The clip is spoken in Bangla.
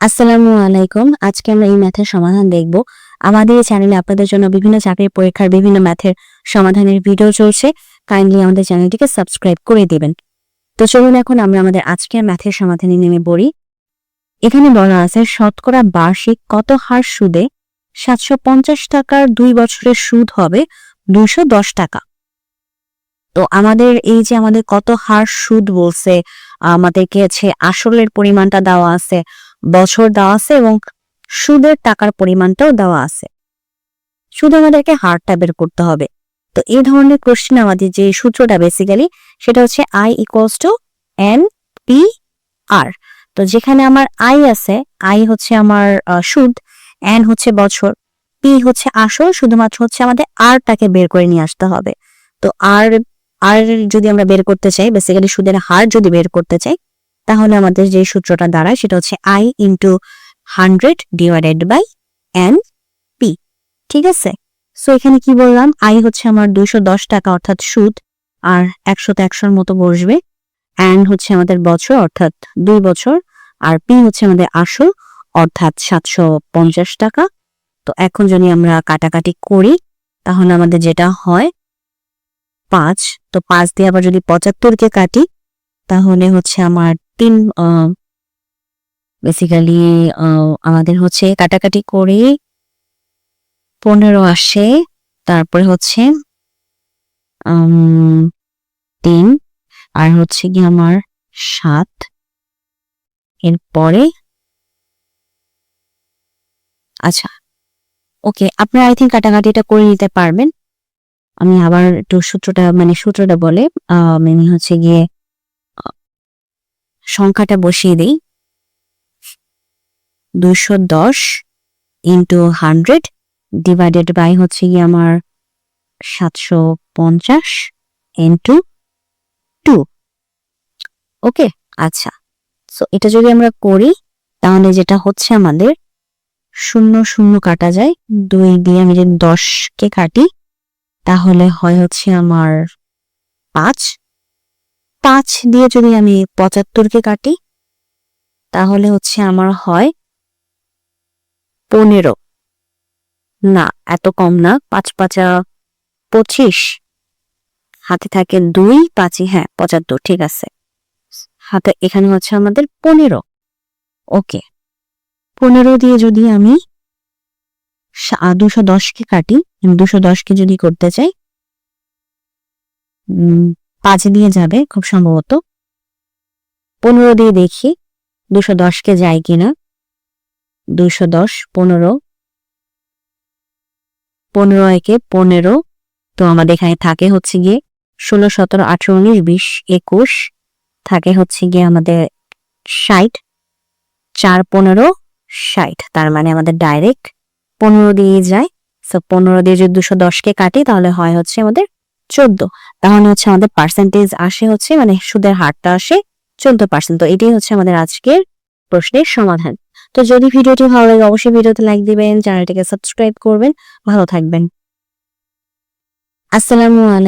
আসসালামু আলাইকুম। আজকে আমরা এই ম্যাথের সমাধান দেখব। আমাদের এই চ্যানেলে আপনাদের জন্য বিভিন্ন চাকরির পরীক্ষার বিভিন্ন ম্যাথের সমাধানের ভিডিও চলছে। কাইন্ডলি আমাদের চ্যানেলটিকে সাবস্ক্রাইব করে দিবেন। তো চলুন এখন আমরা আমাদের আজকের ম্যাথের সমাধানে নেমে পড়ি। এখানে বলা আছে, শতকরা বার্ষিক কত হার সুদে সাতশো পঞ্চাশ টাকার দুই বছরের সুদ হবে দুইশো দশ টাকা। তো আমাদের এই যে আমাদের কত হার সুদ বলছে, আমাদেরকে হচ্ছে আসলের পরিমাণটা দেওয়া আছে বছর দেওয়া আছে এবং সুদের টাকার পরিমাণটাও দেওয়া আছে। শুধু আমাদেরকে হারটা বের করতে হবে। তো এই ধরনের কোশ্চেন আমাদের যে সূত্রটা বেসিক্যালি সেটা হচ্ছে I equals to N P R তো যেখানে আমার আই আছে আই হচ্ছে আমার সুদ এন হচ্ছে বছর পি হচ্ছে আসল, শুধুমাত্র হচ্ছে আমাদের আরটাকে বের করে নিয়ে আসতে হবে। তো আর আর যদি আমরা বের করতে চাই বেসিক্যালি সুদের হার যদি বের করতে চাই তাহলে আমাদের যে সূত্রটা দাঁড়ায় সেটা হচ্ছে I into hundred divided by N P ঠিক আছে? সো এখানে কি বললাম? আই হচ্ছে আমার দুইশো দশ টাকা অর্থাৎ সুদ, আর একশোতে একশোর মতো বসবে। এন হচ্ছে আমাদের বছর, অর্থাৎ দুই বছর, আর পি হচ্ছে আমাদের আসল, অর্থাৎ সাতশো পঞ্চাশ টাকা। তো এখন যদি আমরা কাটাকাটি করি, তাহলে আমাদের যেটা হয়, পাঁচ। তো পাঁচ দিয়ে আবার যদি পঁচাত্তরকে কাটি, তাহলে হচ্ছে আমার তিন বেসিক্যালি আমাদের হচ্ছে কাটাকাটি করে পনেরো আসে, তারপরে হচ্ছে তিন, আর হচ্ছে কি আমার সাত, এরপরে আচ্ছা ওকে আপনারা আই থিঙ্ক কাটাকাটিটা করে নিতে পারবেন। আমি আবার একটু সূত্রটা মানে সূত্রটা বলে আমি হচ্ছে গিয়ে সংখ্যাটা বসিয়ে দিই। দুশো দশ ইন্টু হান্ড্রেড ডিভাইডেড বাই হচ্ছে গিয়ে আমার সাতশো পঞ্চাশ ইন্টু টু ওকে আচ্ছা। সো এটা যদি আমরা করি, তাহলে যেটা হচ্ছে আমাদের, শূন্য শূন্য কাটা যায়, দুই দিয়ে আমি যদি দশকে কাটি, তাহলে হয় হচ্ছে আমার পাঁচ। পাঁচ দিয়ে যদি আমি পঁচাত্তরকে কাটি, তাহলে হচ্ছে আমার হয় পনেরো। না, এত কম না, পাঁচ পাঁচা পঁচিশ। হাতে থাকে দুই, পাঁচই হ্যাঁ পঁচাত্তর, ঠিক আছে। হাতে এখানে হচ্ছে আমাদের পনেরো। ওকে। পনেরো দিয়ে যদি আমি দুশো দশকে কাটি, দুশো দশকে যদি করতে চাই পাঁচ দিয়ে যাবে, খুব সম্ভবত। পনেরো দিয়ে দেখি, দুশো দশকে যায় কিনা। দুশো দশ, পনেরো। পনেরো একে পনেরো, তো আমাদের এখানে থাকে হচ্ছে গিয়ে ষোলো, সতেরো, আঠারো, উনিশ, বিশ, একুশ, থাকে হচ্ছে গিয়ে আমাদের ষাট। চার, পনেরো, ষাট, তার মানে আমাদের ডাইরেক্ট পনেরো দিয়ে যায়। সো পনেরো দিয়ে যদি দুশো দশকে কাটি, তাহলে হয় হচ্ছে আমাদের চোদ্দ। তাহলে হচ্ছে আমাদের পার্সেন্টেজ আসে হচ্ছে মানে সুদের হারটা আসে চোদ্দ পার্সেন্ট তো এটাই হচ্ছে আমাদের আজকের প্রশ্নের সমাধান। তো যদি ভিডিওটি ভালো লাগে, অবশ্যই ভিডিওতে লাইক দিবেন চ্যানেলটিকে সাবস্ক্রাইব করবেন। ভালো থাকবেন। আসসালামু আলাইকুম।